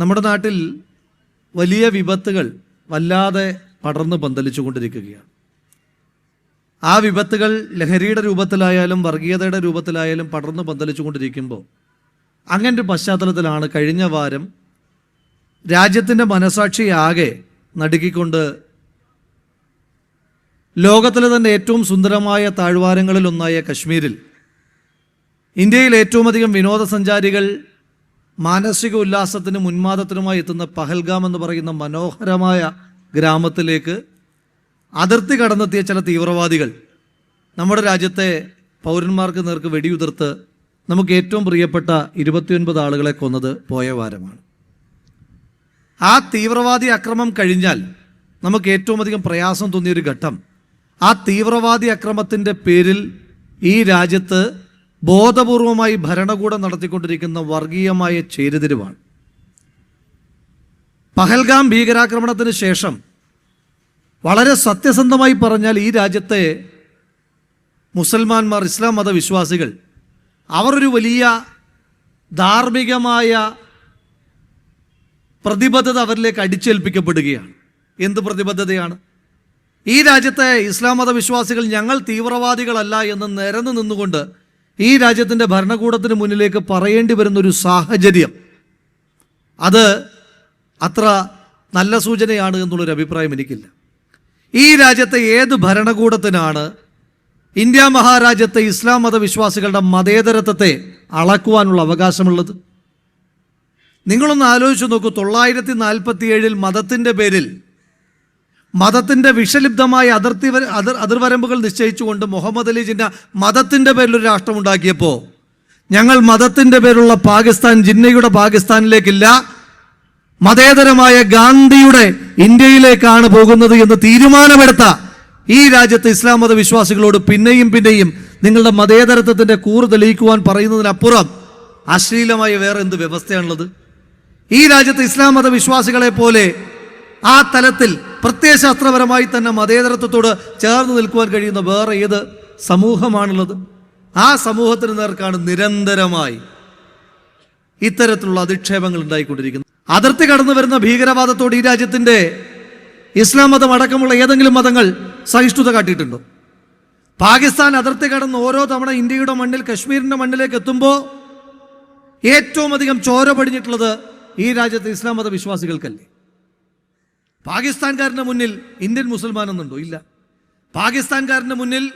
നമ്മുടെ നാട്ടിൽ വലിയ വിപത്തുകൾ വല്ലാതെ പടർന്നു പന്തലിച്ചു കൊണ്ടിരിക്കുകയാണ് ആ വിപത്തുകൾ ലഹരിയുടെ രൂപത്തിലായാലും വർഗീയതയുടെ രൂപത്തിലായാലും പടർന്നു പന്തലിച്ചു കൊണ്ടിരിക്കുമ്പോൾ അങ്ങനെ ഒരു പശ്ചാത്തലത്തിലാണ് കഴിഞ്ഞ വാരം രാജ്യത്തിന്റെ മനസാക്ഷിയാകെ നടുക്കിക്കൊണ്ട് ലോകത്തിലെ തന്നെ ഏറ്റവും സുന്ദരമായ താഴ്വാരങ്ങളിലൊന്നായ കശ്മീരിൽ ഇന്ത്യയിൽ ഏറ്റവും അധികം വിനോദസഞ്ചാരികൾ മാനസിക ഉല്ലാസത്തിനും ഉന്മാദത്തിനുമായി എത്തുന്ന പഹൽഗാം എന്ന് പറയുന്ന മനോഹരമായ ഗ്രാമത്തിലേക്ക് അതിർത്തി കടന്നെത്തിയ ചില തീവ്രവാദികൾ നമ്മുടെ രാജ്യത്തെ പൗരന്മാർക്ക് നേർക്ക് വെടിയുതിർത്ത് നമുക്ക് ഏറ്റവും പ്രിയപ്പെട്ട ഇരുപത്തിയൊൻപത് ആളുകളെ കൊന്നത് പോയ വാരമാണ്. ആ തീവ്രവാദി അക്രമം കഴിഞ്ഞാൽ നമുക്ക് ഏറ്റവും അധികം പ്രയാസം തോന്നിയൊരു ഘട്ടം. ആ തീവ്രവാദി അക്രമത്തിന്റെ പേരിൽ ഈ രാജ്യത്ത് ബോധപൂർവമായി ഭരണകൂടം നടത്തിക്കൊണ്ടിരിക്കുന്ന വർഗീയമായ ചേരുതിരിവാണ്. പഹൽഗാം ഭീകരാക്രമണത്തിന് ശേഷം വളരെ സത്യസന്ധമായി പറഞ്ഞാൽ ഈ രാജ്യത്തെ മുസൽമാന്മാർ ഇസ്ലാം മതവിശ്വാസികൾ അവർ ഒരു വലിയ ധാർമ്മികമായ പ്രതിബദ്ധത അവരിലേക്ക് അടിച്ചേൽപ്പിക്കപ്പെടുകയാണ്. എന്ത് പ്രതിബദ്ധതയാണ്? ഈ രാജ്യത്തെ ഇസ്ലാം മതവിശ്വാസികൾ ഞങ്ങൾ തീവ്രവാദികളല്ല എന്ന് നിരന്നു നിന്നുകൊണ്ട് ഈ രാജ്യത്തിന്റെ ഭരണകൂടത്തിന് മുന്നിലേക്ക് പറയേണ്ടി വരുന്നൊരു സാഹചര്യം. അത് അത്ര നല്ല സൂചനയാണ് എന്നുള്ളൊരു അഭിപ്രായം എനിക്കില്ല. ഈ രാജ്യത്തെ ഏത് ഭരണകൂടത്തിനാണ് ഇന്ത്യ മഹാരാജ്യത്തെ ഇസ്ലാം മതവിശ്വാസികളുടെ മതേതരത്വത്തെ അളക്കുവാനുള്ള അവകാശമുള്ളത്? നിങ്ങളൊന്ന് ആലോചിച്ച് നോക്കൂ തൊള്ളായിരത്തി നാൽപ്പത്തി ഏഴിൽ മതത്തിന്റെ പേരിൽ മതത്തിന്റെ വിഷലിപ്തമായ അതിർത്തി അതിർ അതിർവരമ്പുകൾ നിശ്ചയിച്ചുകൊണ്ട് മുഹമ്മദ് അലി ജിന്ന മതത്തിന്റെ പേരിൽ ഒരു രാഷ്ട്രം ഉണ്ടാക്കിയപ്പോൾ ഞങ്ങൾ മതത്തിന്റെ പേരുള്ള പാകിസ്ഥാൻ ജിന്നയുടെ പാകിസ്ഥാനിലേക്കില്ല മതേതരമായ ഗാന്ധിയുടെ ഇന്ത്യയിലേക്കാണ് പോകുന്നത് എന്ന് തീരുമാനമെടുത്ത ഈ രാജ്യത്തെ ഇസ്ലാം മത വിശ്വാസികളോട് പിന്നെയും പിന്നെയും നിങ്ങളുടെ മതേതരത്വത്തിന്റെ കൂറ് തെളിയിക്കുവാൻ പറയുന്നതിനപ്പുറം അശ്ലീലമായ വേറെ എന്ത് വ്യവസ്ഥയാണുള്ളത്? ഈ രാജ്യത്തെ ഇസ്ലാം മത വിശ്വാസികളെ പോലെ ആ തലത്തിൽ പ്രത്യയശാസ്ത്രപരമായി തന്നെ മതേതരത്വത്തോട് ചേർന്ന് നിൽക്കുവാൻ കഴിയുന്ന വേറെ ഏത് സമൂഹമാണുള്ളത്? ആ സമൂഹത്തിന് നേർക്കാണ് നിരന്തരമായി ഇത്തരത്തിലുള്ള അധിക്ഷേപങ്ങൾ ഉണ്ടായിക്കൊണ്ടിരിക്കുന്നത്. അതിർത്തി കടന്നു വരുന്ന ഭീകരവാദത്തോട് ഈ രാജ്യത്തിന്റെ ഇസ്ലാം മതം അടക്കമുള്ള ഏതെങ്കിലും മതങ്ങൾ സഹിഷ്ണുത കാട്ടിയിട്ടുണ്ടോ? പാകിസ്ഥാൻ അതിർത്തി കടന്ന് ഓരോ തവണ ഇന്ത്യയുടെ മണ്ണിൽ കശ്മീരിന്റെ മണ്ണിലേക്ക് എത്തുമ്പോൾ ഏറ്റവും അധികം ചോര പടിഞ്ഞിട്ടുള്ളത് ഈ രാജ്യത്തെ ഇസ്ലാം മത വിശ്വാസികൾക്കല്ലേ? പാകിസ്ഥാൻകാരന്റെ മുന്നിൽ ഇന്ത്യൻ മുസൽമാൻ എന്നുണ്ടോ ഇല്ല. പാകിസ്ഥാൻകാരന്റെ മുന്നിൽ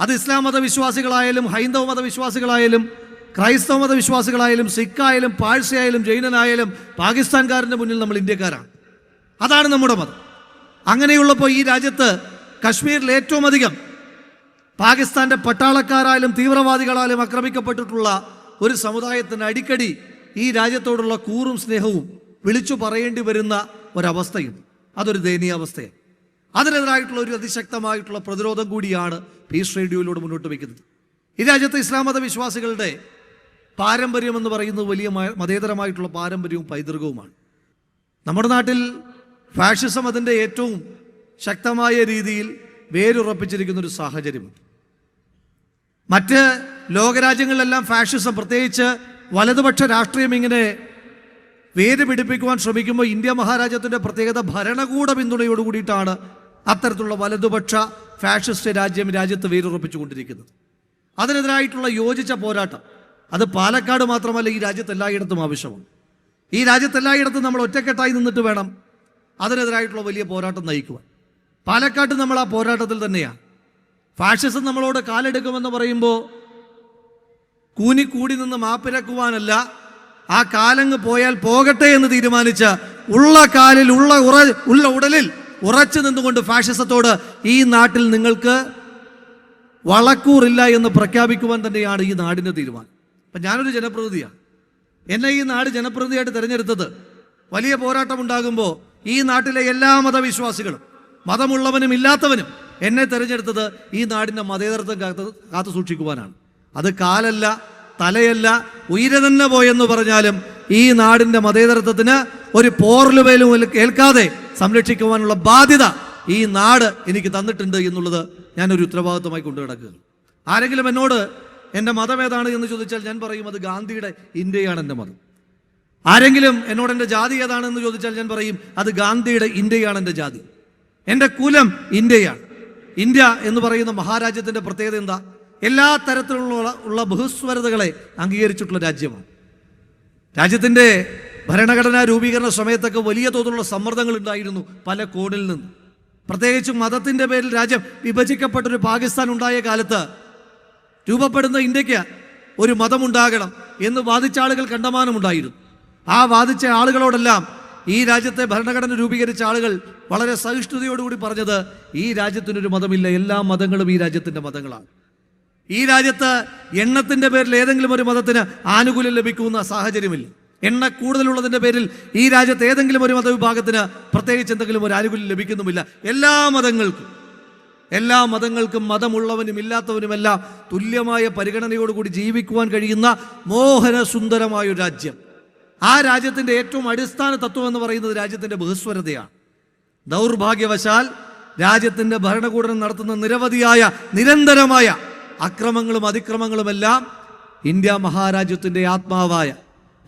അത് ഇസ്ലാം മതവിശ്വാസികളായാലും ഹൈന്ദവ മതവിശ്വാസികളായാലും ക്രൈസ്തവ മതവിശ്വാസികളായാലും സിഖായാലും പാഴ്സയായാലും ജൈനനായാലും പാകിസ്ഥാൻകാരന്റെ മുന്നിൽ നമ്മൾ ഇന്ത്യക്കാരാണ്. അതാണ് നമ്മുടെ മതം. അങ്ങനെയുള്ളപ്പോൾ ഈ രാജ്യത്ത് കശ്മീരിൽ ഏറ്റവും അധികം പാകിസ്ഥാന്റെ പട്ടാളക്കാരായാലും തീവ്രവാദികളായാലും ആക്രമിക്കപ്പെട്ടിട്ടുള്ള ഒരു സമുദായത്തിന് അടിക്കടി ഈ രാജ്യത്തോടുള്ള കൂറും സ്നേഹവും വിളിച്ചു പറയേണ്ടി വരുന്ന ഒരവസ്ഥയുണ്ട്. അതൊരു ദയനീയ അവസ്ഥയാണ് അതിനെതിരായിട്ടുള്ള ഒരു അതിശക്തമായിട്ടുള്ള പ്രതിരോധം കൂടിയാണ് പീസ് റേഡിയോയിലൂടെ മുന്നോട്ട് വയ്ക്കുന്നത്. ഈ രാജ്യത്തെ ഇസ്ലാം മത വിശ്വാസികളുടെ പാരമ്പര്യം എന്ന് പറയുന്നത് വലിയ മതേതരമായിട്ടുള്ള പാരമ്പര്യവും പൈതൃകവുമാണ്. നമ്മുടെ നാട്ടിൽ ഫാഷിസം അതിന്റെ ഏറ്റവും ശക്തമായ രീതിയിൽ വേരുറപ്പിച്ചിരിക്കുന്ന ഒരു സാഹചര്യമുണ്ട്. മറ്റ് ലോകരാജ്യങ്ങളിലെല്ലാം ഫാഷിസം പ്രത്യേകിച്ച് വലതുപക്ഷ രാഷ്ട്രീയം ഇങ്ങനെ വേര് പിടിപ്പിക്കുവാൻ ശ്രമിക്കുമ്പോൾ ഇന്ത്യ മഹാരാജ്യത്തിന്റെ പ്രത്യേകത ഭരണകൂട പിന്തുണയോട് കൂടിയിട്ടാണ് അത്തരത്തിലുള്ള വലതുപക്ഷ ഫാഷിസ്റ്റ് രാജ്യം രാജ്യത്ത് വേരുറപ്പിച്ചുകൊണ്ടിരിക്കുന്നത്. അതിനെതിരായിട്ടുള്ള യോജിച്ച പോരാട്ടം. അത് പാലക്കാട് മാത്രമല്ല ഈ രാജ്യത്ത് എല്ലായിടത്തും ആവശ്യമാണ്. ഈ രാജ്യത്ത് എല്ലായിടത്തും നമ്മൾ ഒറ്റക്കെട്ടായി നിന്നിട്ട് വേണം അതിനെതിരായിട്ടുള്ള വലിയ പോരാട്ടം നയിക്കുവാൻ. പാലക്കാട്ട് നമ്മൾ ആ പോരാട്ടത്തിൽ തന്നെയാണ് ഫാഷിസം നമ്മളോട് കാലെടുക്കുമെന്ന് പറയുമ്പോൾ കൂനിക്കൂടി നിന്ന് മാപ്പിരക്കുവാനല്ല ആ കാലങ്ങ് പോയാൽ പോകട്ടെ എന്ന് തീരുമാനിച്ച ഉള്ള കാലിൽ ഉള്ള ഉറ ഉള്ള ഉടലിൽ ഉറച്ചു നിന്നുകൊണ്ട് ഫാഷിസത്തോട് ഈ നാട്ടിൽ നിങ്ങൾക്ക് വളക്കൂറില്ല എന്ന് പ്രഖ്യാപിക്കുവാൻ തന്നെയാണ് ഈ നാടിന്റെ തീരുമാനം. അപ്പം ഞാനൊരു ജനപ്രതിനിധിയാണ്. എന്നെ ഈ നാട് ജനപ്രതിനിധിയായിട്ട് തിരഞ്ഞെടുത്തത് വലിയ പോരാട്ടം ഉണ്ടാകുമ്പോൾ ഈ നാട്ടിലെ എല്ലാ മതവിശ്വാസികളും മതമുള്ളവനും ഇല്ലാത്തവനും എന്നെ തിരഞ്ഞെടുത്തത് ഈ നാടിന്റെ മതേതരത്വം കാത്ത് കാത്തു സൂക്ഷിക്കുവാനാണ് അത് കാലല്ല തലയല്ല ഉയര തന്നെ പോയെന്ന് പറഞ്ഞാലും ഈ നാടിന്റെ മതേതരത്വത്തിന് ഒരു പോർലുവേലും ഏൽക്കാതെ സംരക്ഷിക്കുവാനുള്ള ബാധ്യത ഈ നാട് എനിക്ക് തന്നിട്ടുണ്ട് എന്നുള്ളത് ഞാനൊരു ഉത്തരവാദിത്വമായി കൊണ്ടു കിടക്കുക ആരെങ്കിലും എന്നോട് എന്റെ മതം ഏതാണ്? എന്ന് ചോദിച്ചാൽ ഞാൻ പറയും അത് ഗാന്ധിയുടെ ഇന്ത്യയാണ് എന്റെ മതം. ആരെങ്കിലും എന്നോട് എന്റെ ജാതി ഏതാണെന്ന് ചോദിച്ചാൽ ഞാൻ പറയും അത് ഗാന്ധിയുടെ ഇന്ത്യയാണ് എന്റെ ജാതി. എന്റെ കുലം ഇന്ത്യയാണ്. ഇന്ത്യ എന്ന് പറയുന്ന മഹാരാജ്യത്തിന്റെ പ്രത്യേകത എന്താ? എല്ലാ തരത്തിലുള്ള ഉള്ള ബഹുസ്വരതകളെ അംഗീകരിച്ചിട്ടുള്ള രാജ്യമാണ്. രാജ്യത്തിന്റെ ഭരണഘടനാ രൂപീകരണ സമയത്തൊക്കെ വലിയ തോതിലുള്ള സമ്മർദ്ദങ്ങൾ ഉണ്ടായിരുന്നു പല കോണിൽ നിന്ന്. പ്രത്യേകിച്ച് മതത്തിന്റെ പേരിൽ രാജ്യം വിഭജിക്കപ്പെട്ടൊരു പാകിസ്ഥാൻ ഉണ്ടായ കാലത്ത് രൂപപ്പെടുന്ന ഇന്ത്യയ്ക്ക് ഒരു മതമുണ്ടാകണം എന്ന് വാദിച്ച ആളുകൾ കണ്ടമാനമുണ്ടായിരുന്നു ആ വാദിച്ച ആളുകളോടെല്ലാം ഈ രാജ്യത്തെ ഭരണഘടന രൂപീകരിച്ച ആളുകൾ വളരെ സഹിഷ്ണുതയോടുകൂടി പറഞ്ഞത് ഈ രാജ്യത്തിനൊരു മതമില്ല എല്ലാ മതങ്ങളും ഈ രാജ്യത്തിന്റെ മതങ്ങളാണ്. ഈ രാജ്യത്ത് എണ്ണത്തിന്റെ പേരിൽ ഏതെങ്കിലും ഒരു മതത്തിന് ആനുകൂല്യം ലഭിക്കുന്ന സാഹചര്യമില്ല. എണ്ണ കൂടുതലുള്ളതിന്റെ പേരിൽ ഈ രാജ്യത്ത് ഏതെങ്കിലും ഒരു മതവിഭാഗത്തിന് പ്രത്യേകിച്ച് എന്തെങ്കിലും ഒരു ആനുകൂല്യം ലഭിക്കുന്നുമില്ല. എല്ലാ മതങ്ങൾക്കും എല്ലാ മതങ്ങൾക്കും മതമുള്ളവനും ഇല്ലാത്തവനുമെല്ലാം തുല്യമായ പരിഗണനയോടുകൂടി ജീവിക്കുവാൻ കഴിയുന്ന മോഹന സുന്ദരമായ ഒരു രാജ്യം. ആ രാജ്യത്തിന്റെ ഏറ്റവും അടിസ്ഥാന തത്വം എന്ന് പറയുന്നത് രാജ്യത്തിന്റെ ബഹുസ്വരതയാണ്. ദൗർഭാഗ്യവശാൽ രാജ്യത്തിന്റെ ഭരണകൂടം നടത്തുന്ന നിരവധിയായ നിരന്തരമായ അക്രമങ്ങളും അതിക്രമങ്ങളുമെല്ലാം ഇന്ത്യ മഹാരാജ്യത്തിന്റെ ആത്മാവായ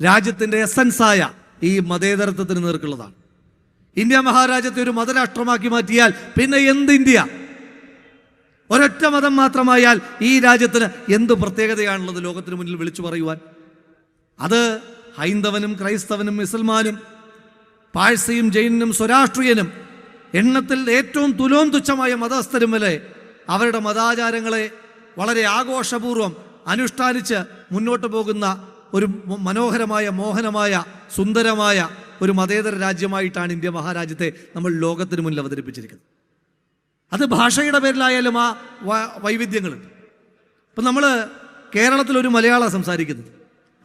രാജ്യത്തിന്റെ എസൻസായ ഈ മതേതരത്വത്തിന് നേർക്കുള്ളതാണ്. ഇന്ത്യ മഹാരാജ്യത്തെ ഒരു മതരാഷ്ട്രമാക്കി മാറ്റിയാൽ പിന്നെ എന്ത് ഇന്ത്യ? ഒരൊറ്റ മതം മാത്രമായാൽ ഈ രാജ്യത്തിന് എന്ത് പ്രത്യേകതയാണുള്ളത് ലോകത്തിന് മുന്നിൽ വിളിച്ചു പറയുവാൻ? അത് ഹൈന്ദവനും ക്രൈസ്തവനും മുസൽമാനും പാഴ്സയും ജൈനനും സ്വരാഷ്ട്രീയനും എണ്ണത്തിൽ ഏറ്റവും തുലോം തുച്ഛമായ മതസ്ഥരും വരെ അവരുടെ മതാചാരങ്ങളെ വളരെ ആഘോഷപൂർവം അനുഷ്ഠാനിച്ച് മുന്നോട്ട് പോകുന്ന ഒരു മനോഹരമായ മോഹനമായ സുന്ദരമായ ഒരു മതേതര രാജ്യമായിട്ടാണ് ഇന്ത്യ മഹാരാജ്യത്തെ നമ്മൾ ലോകത്തിന് മുന്നിൽ അവതരിപ്പിച്ചിരിക്കുന്നത്. അത് ഭാഷയുടെ പേരിലായാലും ആ വൈവിധ്യങ്ങളുണ്ട്. ഇപ്പം നമ്മൾ കേരളത്തിൽ ഒരു മലയാളം സംസാരിക്കുന്നത്.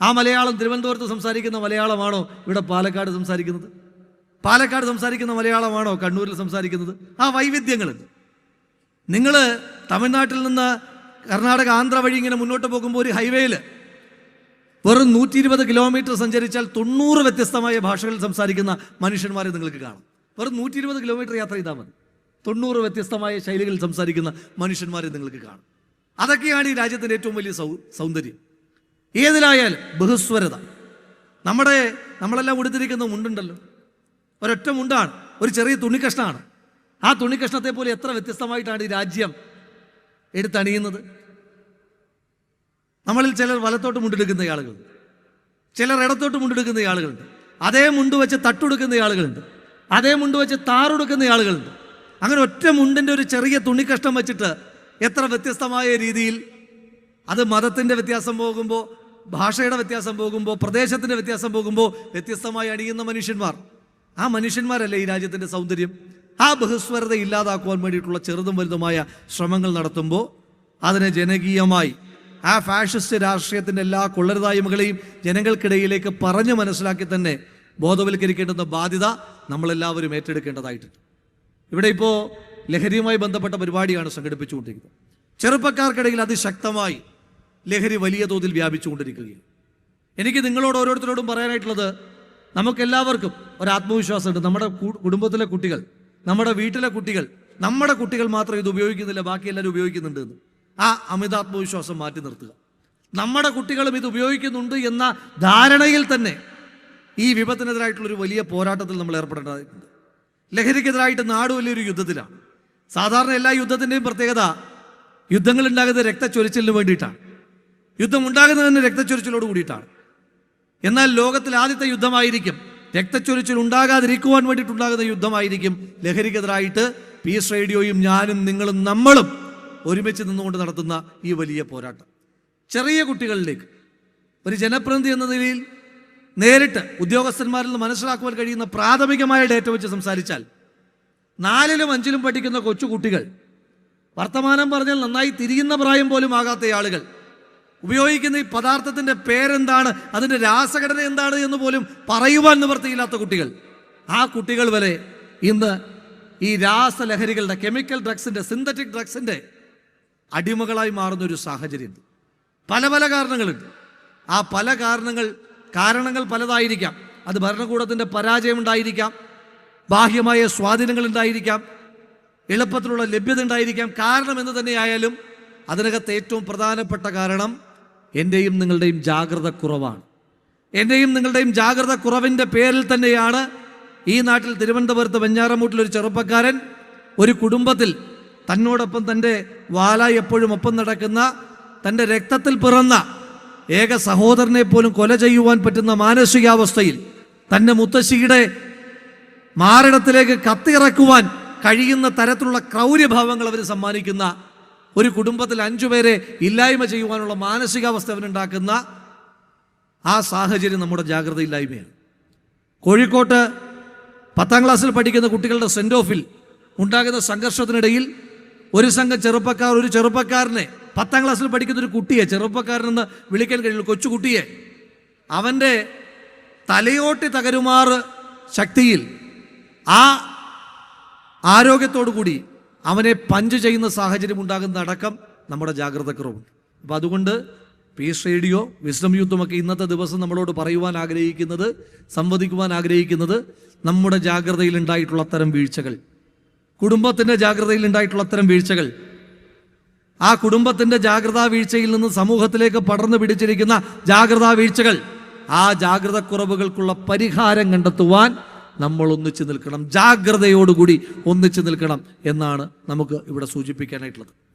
ആ മലയാളം തിരുവനന്തപുരത്ത് സംസാരിക്കുന്ന മലയാളമാണോ? ഇവിടെ പാലക്കാട് സംസാരിക്കുന്നത്. പാലക്കാട് സംസാരിക്കുന്ന മലയാളമാണോ? കണ്ണൂരിൽ സംസാരിക്കുന്നത്. ആ വൈവിധ്യങ്ങളുണ്ട്. നിങ്ങൾ തമിഴ്നാട്ടിൽ നിന്ന് കർണാടക ആന്ധ്ര വഴി ഇങ്ങനെ മുന്നോട്ട് പോകുമ്പോൾ ഒരു ഹൈവേയിൽ വെറും നൂറ്റി ഇരുപത് കിലോമീറ്റർ സഞ്ചരിച്ചാൽ തൊണ്ണൂറ് വ്യത്യസ്തമായ ഭാഷകളിൽ സംസാരിക്കുന്ന മനുഷ്യന്മാരെ നിങ്ങൾക്ക് കാണും. വെറും നൂറ്റി ഇരുപത് കിലോമീറ്റർ യാത്ര ചെയ്താൽ മതി. തൊണ്ണൂറ് വ്യത്യസ്തമായ ശൈലികളിൽ സംസാരിക്കുന്ന മനുഷ്യന്മാരെ നിങ്ങൾക്ക് കാണും. അതൊക്കെയാണ് ഈ രാജ്യത്തിന്റെ ഏറ്റവും വലിയ സൗ സൗന്ദര്യം. ഏതിലായാലും ബഹുസ്വരത. നമ്മുടെ നമ്മളെല്ലാം ഉടുത്തിരിക്കുന്ന മുണ്ടുണ്ടല്ലോ. ഒരൊറ്റ മുണ്ടാണ്. ഒരു ചെറിയ തുണിക്കഷ്ണമാണ് ആ തുണിക്കഷ്ണത്തെ പോലെ എത്ര വ്യത്യസ്തമായിട്ടാണ് ഈ രാജ്യം എടുത്തണിയുന്നത്. നമ്മളിൽ ചിലർ വലത്തോട്ട് മുണ്ടെടുക്കുന്ന ആളുകളുണ്ട്. ചിലർ ഇടത്തോട്ട് മുണ്ടെടുക്കുന്ന ആളുകളുണ്ട്. അതേ മുണ്ട് വെച്ച് തട്ടുടുക്കുന്ന ആളുകളുണ്ട്. അതേ മുണ്ട് വെച്ച് താറുടുക്കുന്ന ആളുകളുണ്ട്. അങ്ങനെ ഒറ്റ മുണ്ടിന്റെ ഒരു ചെറിയ തുണിക്കഷ്ണം വെച്ചിട്ട് എത്ര വ്യത്യസ്തമായ രീതിയിൽ അത് മതത്തിന്റെ വ്യത്യാസം പോകുമ്പോൾ ഭാഷയുടെ വ്യത്യാസം പോകുമ്പോൾ പ്രദേശത്തിന്റെ വ്യത്യാസം പോകുമ്പോൾ വ്യത്യസ്തമായി അണിയുന്ന മനുഷ്യന്മാർ. ആ മനുഷ്യന്മാരല്ലേ ഈ രാജ്യത്തിന്റെ സൗന്ദര്യം? ആ ബഹുസ്വരത ഇല്ലാതാക്കുവാൻ വേണ്ടിയിട്ടുള്ള ചെറുതും വലുതുമായ ശ്രമങ്ങൾ നടത്തുമ്പോൾ അതിനെ ജനകീയമായി ആ ഫാഷിസ്റ്റ് രാഷ്ട്രീയത്തിന്റെ എല്ലാ കൊള്ളരുതായ്മകളെയും ജനങ്ങൾക്കിടയിലേക്ക് പറഞ്ഞു മനസ്സിലാക്കി തന്നെ ബോധവൽക്കരിക്കേണ്ടുന്ന ബാധ്യത നമ്മളെല്ലാവരും ഏറ്റെടുക്കേണ്ടതായിട്ടുണ്ട്. ഇവിടെ ഇപ്പോൾ ലഹരിയുമായി ബന്ധപ്പെട്ട പരിപാടിയാണ് സംഘടിപ്പിച്ചുകൊണ്ടിരിക്കുന്നത്. ചെറുപ്പക്കാർക്കിടയിൽ അതിശക്തമായി ലഹരി വലിയ തോതിൽ വ്യാപിച്ചുകൊണ്ടിരിക്കുകയാണ്. എനിക്ക് നിങ്ങളോട് ഓരോരുത്തരോടും പറയാനായിട്ടുള്ളത് നമുക്കെല്ലാവർക്കും ഒരു ആത്മവിശ്വാസമുണ്ട്. നമ്മുടെ കുടുംബത്തിലെ കുട്ടികൾ നമ്മുടെ വീട്ടിലെ കുട്ടികൾ നമ്മുടെ കുട്ടികൾ മാത്രം ഇത് ഉപയോഗിക്കുന്നില്ല ബാക്കി എല്ലാവരും ഉപയോഗിക്കുന്നുണ്ട് എന്ന്. ആ അമിതാത്മവിശ്വാസം മാറ്റി നിർത്തുക. നമ്മുടെ കുട്ടികളും ഇത് ഉപയോഗിക്കുന്നുണ്ട് എന്ന ധാരണയിൽ തന്നെ ഈ വിപത്തിനെതിരായിട്ടുള്ള ഒരു വലിയ പോരാട്ടത്തിൽ നമ്മൾ ഏർപ്പെടേണ്ടതായിട്ടുണ്ട്. ലഹരിക്കെതിരായിട്ട് നാട് വലിയൊരു യുദ്ധത്തിലാണ്. സാധാരണ എല്ലാ യുദ്ധത്തിന്റെയും പ്രത്യേകത യുദ്ധങ്ങൾ ഉണ്ടാകുന്നത് രക്തച്ചൊരിച്ചിലിന് വേണ്ടിയിട്ടാണ്. യുദ്ധം ഉണ്ടാകുന്നത് തന്നെ രക്തച്ചൊരിച്ചിലോട് കൂടിയിട്ടാണ്. എന്നാൽ ലോകത്തിൽ ആദ്യത്തെ യുദ്ധമായിരിക്കും രക്തച്ചൊരിച്ചിൽ ഉണ്ടാകാതിരിക്കുവാൻ വേണ്ടിയിട്ടുണ്ടാകുന്ന യുദ്ധമായിരിക്കും ലഹരിക്കെതിരായിട്ട് പീസ് റേഡിയോയും ഞാനും നിങ്ങളും നമ്മളും ഒരുമിച്ച് നിന്നുകൊണ്ട് നടത്തുന്ന ഈ വലിയ പോരാട്ടം. ചെറിയ കുട്ടികളിലേക്ക് ഒരു ജനപ്രതിനിധി എന്ന നിലയിൽ നേരിട്ട് ഉദ്യോഗസ്ഥന്മാരിൽ നിന്ന് മനസ്സിലാക്കുവാൻ കഴിയുന്ന പ്രാഥമികമായ ഡേറ്റ വെച്ച് സംസാരിച്ചാൽ നാലിലും അഞ്ചിലും പഠിക്കുന്ന കൊച്ചു കുട്ടികൾ വർത്തമാനം പറഞ്ഞാൽ നന്നായി തിരിയുന്ന പ്രായം പോലും ആകാത്ത ആളുകൾ ഉപയോഗിക്കുന്ന ഈ പദാർത്ഥത്തിന്റെ പേരെന്താണ്? അതിന്റെ രാസഘടന എന്താണ് എന്ന് പോലും പറയുവാൻ നിവൃത്തിയില്ലാത്ത കുട്ടികൾ. ആ കുട്ടികൾ വരെ ഇന്ന് ഈ രാസലഹരികളുടെ കെമിക്കൽ ഡ്രഗ്സിന്റെ സിന്തറ്റിക് ഡ്രഗ്സിന്റെ അടിമകളായി മാറുന്ന ഒരു സാഹചര്യമുണ്ട്. പല പല കാരണങ്ങളുണ്ട്. ആ പല കാരണങ്ങൾ കാരണങ്ങൾ പലതായിരിക്കാം. അത് ഭരണകൂടത്തിന്റെ പരാജയം ഉണ്ടായിരിക്കാം. ബാഹ്യമായ സ്വാധീനങ്ങൾ ഉണ്ടായിരിക്കാം. എളുപ്പത്തിലുള്ള ലഭ്യത ഉണ്ടായിരിക്കാം. കാരണം എന്ന് തന്നെയായാലും അതിനകത്ത് ഏറ്റവും പ്രധാനപ്പെട്ട കാരണം എന്റെയും നിങ്ങളുടെയും ജാഗ്രത കുറവാണ്. എന്റെയും നിങ്ങളുടെയും ജാഗ്രത കുറവിന്റെ പേരിൽ തന്നെയാണ് ഈ നാട്ടിൽ തിരുവനന്തപുരത്ത് വെഞ്ഞാറമൂട്ടിൽ ഒരു ചെറുപ്പക്കാരൻ ഒരു കുടുംബത്തിൽ തന്നോടൊപ്പം തന്റെ വാല എപ്പോഴും ഒപ്പം നടക്കുന്ന തന്റെ രക്തത്തിൽ പിറന്ന ഏക സഹോദരനെ പോലും കൊല ചെയ്യുവാൻ പറ്റുന്ന മാനസികാവസ്ഥയിൽ തന്റെ മുത്തശ്ശിയുടെ മാരണത്തിലേക്ക് കത്തിയിറക്കുവാൻ കഴിയുന്ന തരത്തിലുള്ള ക്രൗര്യഭാവങ്ങൾ അവർ സമ്മാനിക്കുന്ന ഒരു കുടുംബത്തിൽ അഞ്ചുപേരെ ഇല്ലായ്മ ചെയ്യുവാനുള്ള മാനസികാവസ്ഥ അവനുണ്ടാക്കുന്ന ആ സാഹചര്യം നമ്മുടെ ജാഗ്രത ജാഗ്രതയില്ലായ്മയാണ്. കോഴിക്കോട്ട് പത്താം ക്ലാസ്സിൽ പഠിക്കുന്ന കുട്ടികളുടെ സെന്റ് ഓഫിൽ ഉണ്ടാകുന്ന സംഘർഷത്തിനിടയിൽ ഒരു സംഘം ചെറുപ്പക്കാർ ഒരു ചെറുപ്പക്കാരനെ പത്താം ക്ലാസ്സിൽ പഠിക്കുന്ന ഒരു കുട്ടിയെ ചെറുപ്പക്കാരനെന്ന് വിളിക്കാൻ കഴിയുള്ളൂ കൊച്ചുകുട്ടിയെ അവന്റെ തലയോട്ടി തകരുമാറ് ശക്തിയിൽ ആ ആരോഗ്യത്തോടു കൂടി അവനെ പഞ്ച് ചെയ്യുന്ന സാഹചര്യം ഉണ്ടാകുന്ന അടക്കം നമ്മുടെ ജാഗ്രതക്കുറവുണ്ട്. അപ്പം അതുകൊണ്ട് പീസ് റേഡിയോ വിസ്ഡം യൂത്തുമൊക്കെ ഇന്നത്തെ ദിവസം നമ്മളോട് പറയുവാൻ ആഗ്രഹിക്കുന്നത് സംവദിക്കുവാൻ ആഗ്രഹിക്കുന്നത് നമ്മുടെ ജാഗ്രതയിൽ ഉണ്ടായിട്ടുള്ള അത്തരം വീഴ്ചകൾ. കുടുംബത്തിന്റെ ജാഗ്രതയിൽ ഉണ്ടായിട്ടുള്ള അത്തരം വീഴ്ചകൾ. ആ കുടുംബത്തിന്റെ ജാഗ്രതാ വീഴ്ചയിൽ നിന്ന് സമൂഹത്തിലേക്ക് പടർന്നു പിടിച്ചിരിക്കുന്ന ജാഗ്രതാ വീഴ്ചകൾ. ആ ജാഗ്രത കുറവുകൾക്കുള്ള പരിഹാരം കണ്ടെത്തുവാൻ നമ്മൾ ഒന്നിച്ചു നിൽക്കണം. ജാഗ്രതയോടുകൂടി ഒന്നിച്ചു നിൽക്കണം എന്നാണ് നമുക്ക് ഇവിടെ സൂചിപ്പിക്കാനായിട്ടുള്ളത്.